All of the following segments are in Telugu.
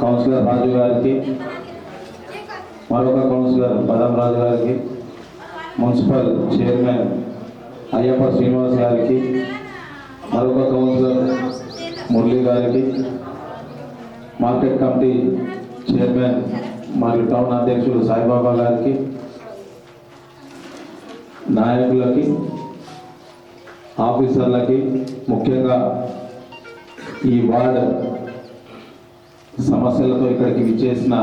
కౌన్సిలర్ రాజు గారికి మరొక కౌన్సిలర్ పదం రాజు గారికి మున్సిపల్ చైర్మన్ అయ్యప్ప శ్రీనివాస్ గారికి మరొక కౌన్సిలర్ మురళి గారికి మార్కెట్ కమిటీ చైర్మన్ మరియు టౌన్ అధ్యక్షుడు సాయిబాబా గారికి నాయకులకి ఆఫీసర్లకి ముఖ్యంగా ఈ వార్డ్ సమస్యలతో ఇక్కడికి విచ్చేసిన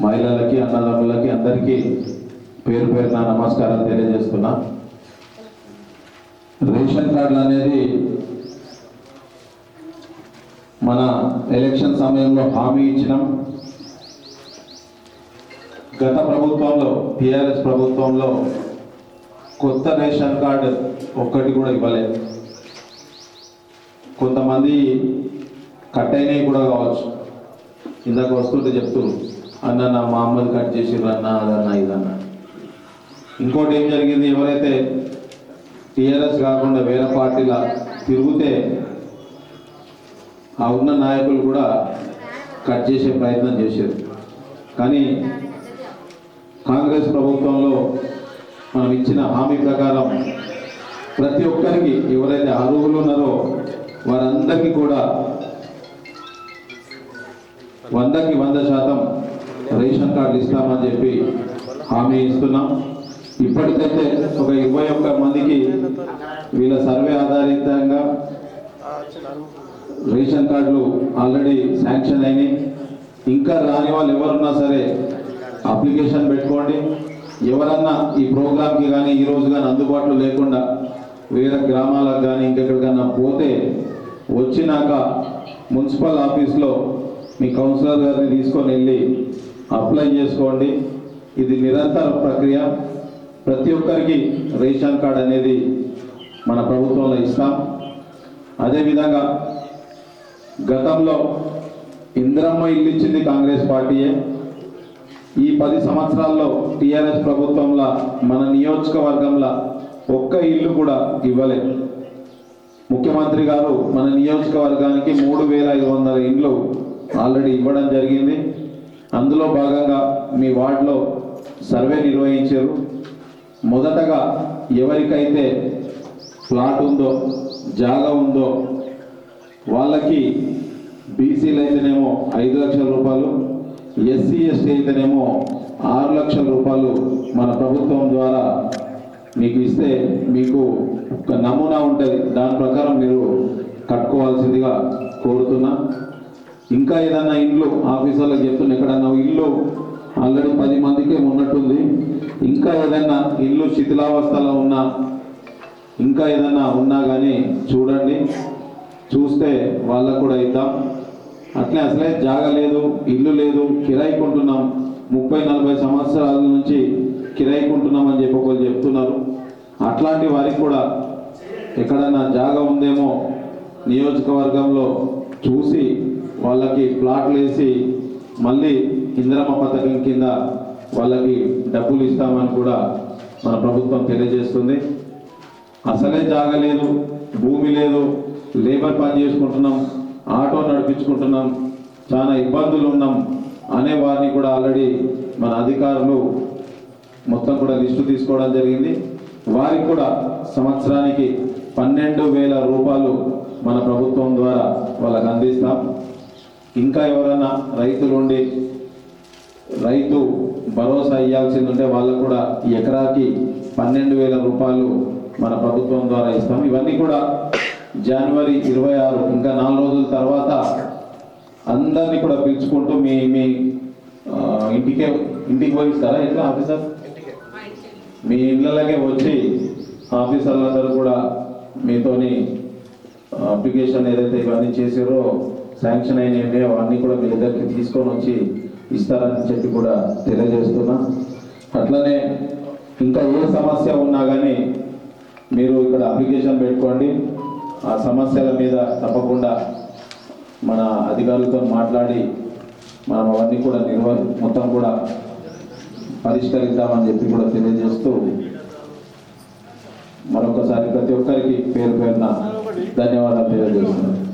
మహిళలకి అన్నదమ్ములకి అందరికీ పేరు పేరున నమస్కారం తెలియజేస్తున్నా. రేషన్ కార్డులు అనేది మన ఎలక్షన్ సమయంలో హామీ ఇచ్చినాం. గత ప్రభుత్వంలో టిఆర్ఎస్ ప్రభుత్వంలో కొత్త రేషన్ కార్డు ఒక్కటి కూడా ఇవ్వలేదు. కొంతమంది కట్ అయినవి కూడా కావచ్చు. ఇందాక వస్తుంటే చెప్తున్నారు అన్న నా మా అమ్మని కట్ చేసిర్రు అన్న అదన్న ఇదన్న. ఇంకోటి ఏం జరిగింది? ఎవరైతే టీఆర్ఎస్ కాకుండా వేరే పార్టీల తిరిగితే ఆ ఉన్న నాయకులు కూడా కట్ చేసే ప్రయత్నం చేశారు. కానీ కాంగ్రెస్ ప్రభుత్వంలో మనం ఇచ్చిన హామీ ప్రకారం ప్రతి ఒక్కరికి ఎవరైతే అర్హులు ఉన్నారో వారందరికీ కూడా వందకి వంద శాతం రేషన్ కార్డు ఇస్తామని చెప్పి హామీ ఇస్తున్నాం. ఇప్పటికైతే ఒక ఇరవై ఒక్క మందికి వీళ్ళ సర్వే ఆధారితంగా రేషన్ కార్డులు ఆల్రెడీ శాంక్షన్ అయినాయి. ఇంకా రాని వాళ్ళు ఎవరున్నా సరే అప్లికేషన్ పెట్టుకోండి. ఎవరన్నా ఈ ప్రోగ్రామ్కి కానీ ఈ రోజు కానీ అందుబాటులో లేకుండా వేరే గ్రామాలకు కానీ ఇంకెక్కడికన్నా పోతే వచ్చినాక మున్సిపల్ ఆఫీస్లో మీ కౌన్సిలర్ గారిని తీసుకొని వెళ్ళి అప్లై చేసుకోండి. ఇది నిరంతర ప్రక్రియ. ప్రతి ఒక్కరికి రేషన్ కార్డ్ అనేది మన ప్రభుత్వంలో ఇస్తాం. అదేవిధంగా గతంలో ఇందిరమ్మ ఇల్లు ఇచ్చింది కాంగ్రెస్ పార్టీయే. ఈ పది సంవత్సరాల్లో టీఆర్ఎస్ ప్రభుత్వంలో మన నియోజకవర్గంలో ఒక్క ఇల్లు కూడా ఇవ్వలేదు ముఖ్యమంత్రి గారు మన నియోజకవర్గానికి మూడు వేల ఐదు వందల ఇండ్లు ఆల్రెడీ ఇవ్వడం జరిగింది. అందులో భాగంగా మీ వార్డులో సర్వే నిర్వహించారు. మొదటగా ఎవరికైతే ప్లాట్ ఉందో జాగా ఉందో వాళ్ళకి బీసీలు అయితేనేమో ఐదు లక్షల రూపాయలు ఎస్సీ ఎస్టీ అయితేనేమో ఆరు లక్షల రూపాయలు మన ప్రభుత్వం ద్వారా మీకు ఇస్తే మీకు ఒక నమూనా ఉంటుంది. దాని ప్రకారం మీరు కట్టుకోవాల్సిందిగా కోరుతున్నా. ఇంకా ఏదన్నా ఇండ్లు ఆఫీసర్లకు చెప్తున్నా ఎక్కడన్నా ఇల్లు ఆల్రెడీ పది మందికే ఉన్నట్టుంది. ఇంకా ఏదన్నా ఇల్లు శిథిలావస్థలో ఉన్నా ఇంకా ఏదన్నా ఉన్నా కానీ చూడండి. చూస్తే వాళ్ళకు కూడా ఇద్దాం. అట్లే అసలే జాగా లేదు ఇల్లు లేదు కిరాయికుంటున్నాం. ముప్పై నలభై సంవత్సరాల నుంచి కిరాయికుంటున్నాం అని చెప్పి ఒకరు చెప్తున్నారు. అట్లాంటి వారికి కూడా ఎక్కడన్నా జాగా ఉందేమో నియోజకవర్గంలో చూసి వాళ్ళకి ప్లాట్లు వేసి మళ్ళీ ఇందిరమ్మ పథకం కింద వాళ్ళకి డబ్బులు ఇస్తామని కూడా మన ప్రభుత్వం తెలియజేస్తుంది. అసలే జాగలేదు భూమి లేదు లేబర్ పని చేసుకుంటున్నాం ఆటో నడిపించుకుంటున్నాం చాలా ఇబ్బందులు ఉన్నాం అనే వారిని కూడా ఆల్రెడీ మన అధికారులు మొత్తం కూడా లిస్టు తీసుకోవడం జరిగింది. వారికి కూడా సంవత్సరానికి పన్నెండు వేల రూపాయలు మన ప్రభుత్వం ద్వారా వాళ్ళకు అందిస్తాం. ఇంకా ఎవరైనా రైతులు ఉండి రైతు భరోసా ఇవ్వాల్సింది ఉంటే వాళ్ళకు కూడా ఈ ఎకరాకి పన్నెండు వేల రూపాయలు మన ప్రభుత్వం ద్వారా ఇస్తాం. ఇవన్నీ కూడా జనవరి ఇరవై ఆరు ఇంకా నాలుగు రోజుల తర్వాత అందరినీ కూడా పిలుచుకుంటూ మీ మీ ఇంటికే ఇంటికి పోయిస్తారా ఎట్లా ఆఫీసర్? మీ ఇళ్ళకే వచ్చి ఆఫీసర్లందరూ కూడా మీతోని అప్లికేషన్ ఏదైతే ఇవన్నీ చేసారో శాంక్షన్ అయినవి అవన్నీ కూడా మీ దగ్గరికి తీసుకొని వచ్చి ఇస్తారని చెప్పి కూడా తెలియజేస్తున్నా. అట్లనే ఇంకా ఏ సమస్య ఉన్నా కానీ మీరు ఇక్కడ అప్లికేషన్ పెట్టుకోండి. ఆ సమస్యల మీద తప్పకుండా మన అధికారులతో మాట్లాడి మనం అవన్నీ కూడా నిర్వ మొత్తం కూడా పరిష్కరిద్దామని చెప్పి కూడా తెలియజేస్తూ మరొకసారి ప్రతి ఒక్కరికి పేరు పేరున ధన్యవాదాలు తెలియజేస్తున్నాను.